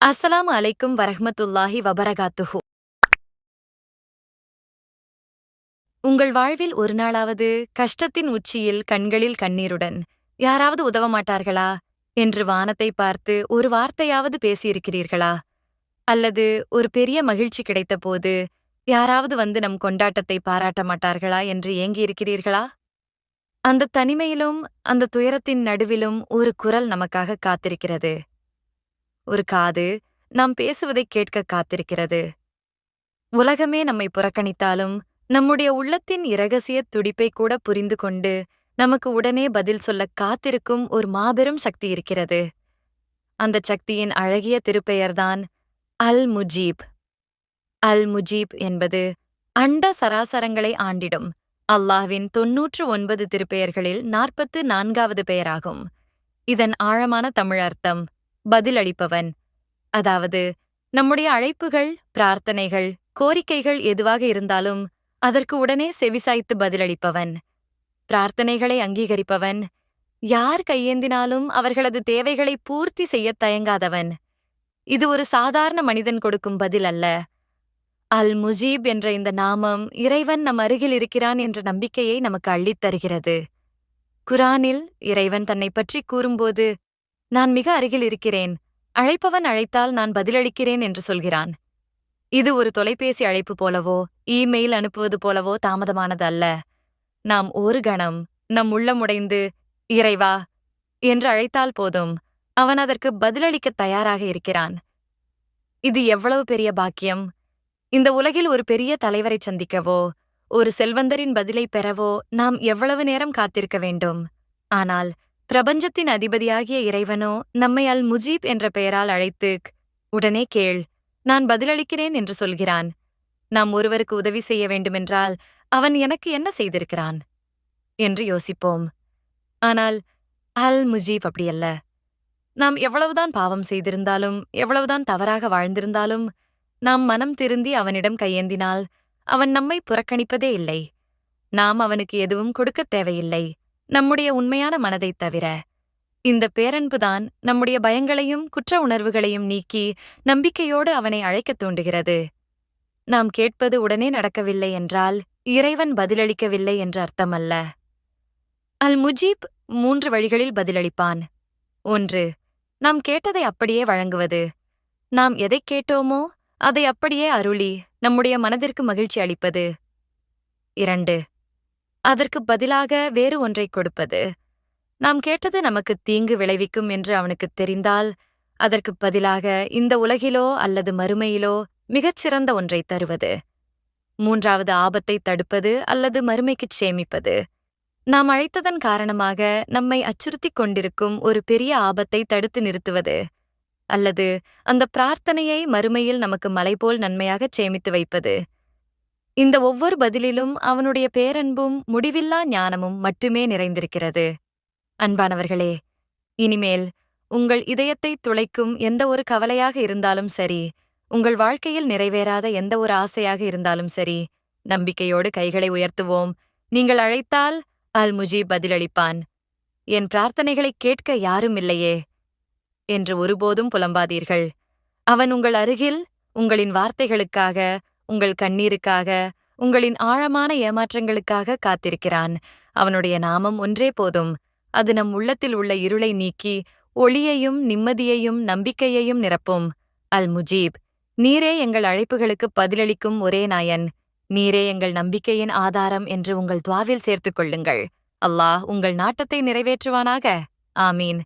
அஸ்ஸலாமு அலைக்கும் வரஹ்மத்துல்லாஹி வபரகாத்துஹு. உங்கள் வாழ்வில் ஒரு நாளாவது கஷ்டத்தின் உச்சியில் கண்களில் கண்ணீருடன் யாராவது உதவ மாட்டார்களா? என்று வானத்தை பார்த்து ஒரு வார்த்தையாவது பேசியிருக்கிறீர்களா? அல்லது ஒரு பெரிய மகிழ்ச்சி கிடைத்தபோது யாராவது வந்து நம் கொண்டாட்டத்தை பாராட்ட மாட்டார்களா என்று ஏங்கியிருக்கிறீர்களா? அந்த தனிமையிலும் அந்த துயரத்தின் நடுவிலும் ஒரு குரல் நமக்காக காத்திருக்கிறது. ஒரு காது நாம் பேசுவதை கேட்க காத்திருக்கிறது. உலகமே நம்மை புறக்கணித்தாலும் நம்முடைய உள்ளத்தின் இரகசிய துடிப்பை கூட புரிந்து கொண்டு நமக்கு உடனே பதில் சொல்ல காத்திருக்கும் ஒரு மாபெரும் சக்தி இருக்கிறது. அந்த சக்தியின் அழகிய திருப்பெயர்தான் அல் முஜீப் அல் முஜீப் என்பது அண்ட சராசரங்களை ஆண்டிடும் அல்லாஹ்வின் தொன்னூற்று ஒன்பது திருப்பெயர்களில் நாற்பத்து நான்காவது பெயராகும். இதன் ஆழமான தமிழ் அர்த்தம் பதிலளிப்பவன். அதாவது நம்முடைய அழைப்புகள் பிரார்த்தனைகள் கோரிக்கைகள் எதுவாக இருந்தாலும் அதற்கு உடனே செவிசாய்த்து பதிலளிப்பவன். பிரார்த்தனைகளை அங்கீகரிப்பவன். யார் கையேந்தினாலும் அவர்களது தேவைகளை பூர்த்தி செய்யத் தயங்காதவன். இது ஒரு சாதாரண மனிதன் கொடுக்கும் பதில் அல்ல. அல் முஜீப் என்ற இந்த நாமம் இறைவன் நம் அருகில் இருக்கிறான் என்ற நம்பிக்கையை நமக்கு அள்ளித் தருகிறது குரானில் இறைவன் தன்னை பற்றி கூறும்போது நான் மிக அருகில் இருக்கிறேன். அழைப்பவன் அழைத்தால் நான் பதிலளிக்கிறேன் என்று சொல்கிறான். இது ஒரு தொலைபேசி அழைப்பு போலவோ இமெயில் அனுப்புவது போலவோ தாமதமானது அல்ல நாம் ஒரு கணம் நம் உள்ளம் உடைந்து இறைவா என்று அழைத்தால் போதும் அவன் அதற்கு பதிலளிக்க தயாராக இருக்கிறான். இது எவ்வளவு பெரிய பாக்கியம்? இந்த உலகில் ஒரு பெரிய தலைவரை சந்திக்கவோ ஒரு செல்வந்தரின் பதிலை பெறவோ நாம் எவ்வளவு நேரம் காத்திருக்க வேண்டும்? ஆனால் பிரபஞ்சத்தின் அதிபதியாகிய இறைவனோ நம்மை அல் முஜீப் என்ற பெயரால் அழைத்து உடனே கேள் நான் பதிலளிக்கிறேன் என்று சொல்கிறான். நாம் ஒருவருக்கு உதவி செய்ய வேண்டுமென்றால் அவன் எனக்கு என்ன செய்திருக்கிறான்? என்று யோசிப்போம். ஆனால் அல் முஜீப் அப்படியல்ல. நாம் எவ்வளவுதான் பாவம் செய்திருந்தாலும் எவ்வளவுதான் தவறாக வாழ்ந்திருந்தாலும் நாம் மனம் திருந்தி அவனிடம் கையேந்தினால் அவன் நம்மை புறக்கணிப்பதே இல்லை. நாம் அவனுக்கு எதுவும் கொடுக்கத் தேவையில்லை. நம்முடைய உண்மையான மனதைத் தவிர. இந்த பேரன்புதான் நம்முடைய பயங்களையும் குற்ற உணர்வுகளையும் நீக்கி நம்பிக்கையோடு அவனை அழைக்கத் தூண்டுகிறது. நாம் கேட்பது உடனே நடக்கவில்லை என்றால் இறைவன் பதிலளிக்கவில்லை என்று அர்த்தமல்ல. அல் முஜீப் மூன்று வழிகளில் பதிலளிப்பான். ஒன்று நாம் கேட்டதை அப்படியே வழங்குவது. நாம் எதைக் கேட்டோமோ அதை அப்படியே அருளி நம்முடைய மனதிற்கு மகிழ்ச்சி அளிப்பது. இரண்டு அதற்கு பதிலாக வேறு ஒன்றைக் கொடுப்பது. நாம் கேட்டது நமக்கு தீங்கு விளைவிக்கும் என்று அவனுக்குத் தெரிந்தால் அதற்குப் பதிலாக இந்த உலகிலோ அல்லது மறுமையிலோ மிகச்சிறந்த ஒன்றைத் தருவது. மூன்றாவது ஆபத்தை தடுப்பது அல்லது மறுமைக்குச் சேமிப்பது. நாம் அழைத்ததன் காரணமாக நம்மை அச்சுறுத்திக் கொண்டிருக்கும் ஒரு பெரிய ஆபத்தை தடுத்து நிறுத்துவது. அல்லது அந்த பிரார்த்தனையை மறுமையில் நமக்கு மலைபோல் நன்மையாகச் சேமித்து வைப்பது. இந்த ஒவ்வொரு பதிலிலும் அவனுடைய பேரன்பும் முடிவில்லா ஞானமும் மட்டுமே நிறைந்திருக்கிறது. அன்பானவர்களே இனிமேல் உங்கள் இதயத்தை துளைக்கும் எந்த ஒரு கவலையாக இருந்தாலும் சரி உங்கள் வாழ்க்கையில் நிறைவேறாத எந்த ஒரு ஆசையாக இருந்தாலும் சரி நம்பிக்கையோடு கைகளை உயர்த்துவோம். நீங்கள் அழைத்தால் அல் முஜீப் பதிலளிப்பான். என் பிரார்த்தனைகளை கேட்க யாரும் இல்லையே என்று ஒருபோதும் புலம்பாதீர்கள். அவன் உங்கள் அருகில் உங்களின் வார்த்தைகளுக்காக உங்கள் கண்ணீருக்காக உங்களின் ஆழமான ஏமாற்றங்களுக்காக காத்திருக்கிறான். அவனுடைய நாமம் ஒன்றே போதும். அது நம் உள்ளத்தில் உள்ள இருளை நீக்கி ஒளியையும் நிம்மதியையும் நம்பிக்கையையும் நிரப்பும். அல் முஜீப் நீரே எங்கள் அழைப்புகளுக்கு பதிலளிக்கும் ஒரே நாயன். நீரே எங்கள் நம்பிக்கையின் ஆதாரம் என்று உங்கள் துவாவில் சேர்த்துக் கொள்ளுங்கள். அல்லாஹ் உங்கள் நாட்டத்தை நிறைவேற்றுவானாக. ஆமீன்.